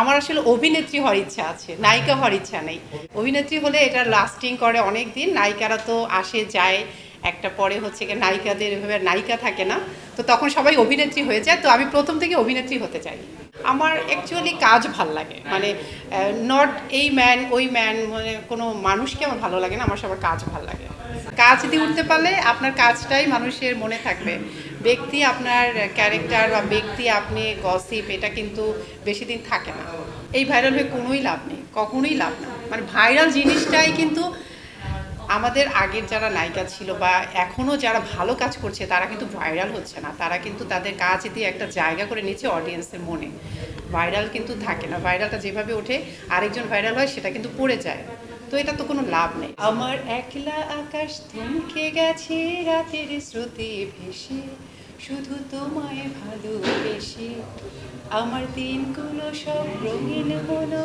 আমার আসলে অভিনেত্রী হওয়ার ইচ্ছা আছে, নায়িকা হওয়ার ইচ্ছা নেই। অভিনেত্রী হলে এটা লাস্টিং করে অনেক দিন নায়িকারা তো আসে, যায়। একটা পরে হচ্ছে কি নায়িকাদের এভাবে নায়িকা থাকে না, তো তখন সবাই অভিনেত্রী হয়ে যায়, তো আমি প্রথম থেকে অভিনেত্রী হতে চাই। আমার অ্যাকচুয়ালি কাজ ভালো লাগে মানে নট এই ম্যান ওই ম্যান মানে কোনো মানুষকে আমার ভালো লাগে না, আমার সবার কাজ ভালো লাগে। কাজ দিয়ে উঠতে পারলে আপনার কাজটাই মানুষের মনে থাকবে। ব্যক্তি আপনার ক্যারেক্টার বা ব্যক্তি আপনি গসিপ এটা কিন্তু বেশি দিন থাকে না। এই ভাইরাল হয়ে কোনোই লাভ নেই, কখনোই লাভ না। মানে ভাইরাল জিনিসটাই কিন্তু আমাদের আগের যারা নায়িকা ছিল বা এখনও যারা ভালো কাজ করছে, তারা কিন্তু ভাইরাল হচ্ছে না। তারা কিন্তু তাদের কাজ দিয়ে একটা জায়গা করে নিচ্ছে অডিয়েন্সের মনে। ভাইরাল কিন্তু থাকে না। ভাইরালটা যেভাবে ওঠে, আরেকজন ভাইরাল হয়, সেটা কিন্তু পড়ে যায়। তো এটা তো কোনো লাভ নেই। আমার একলা আকাশ থমকে গেছে রাতের স্রোতে ভেসে, শুধু তোমায় ভালোবেসে। আমার দিনগুলো সব রঙিন হলো।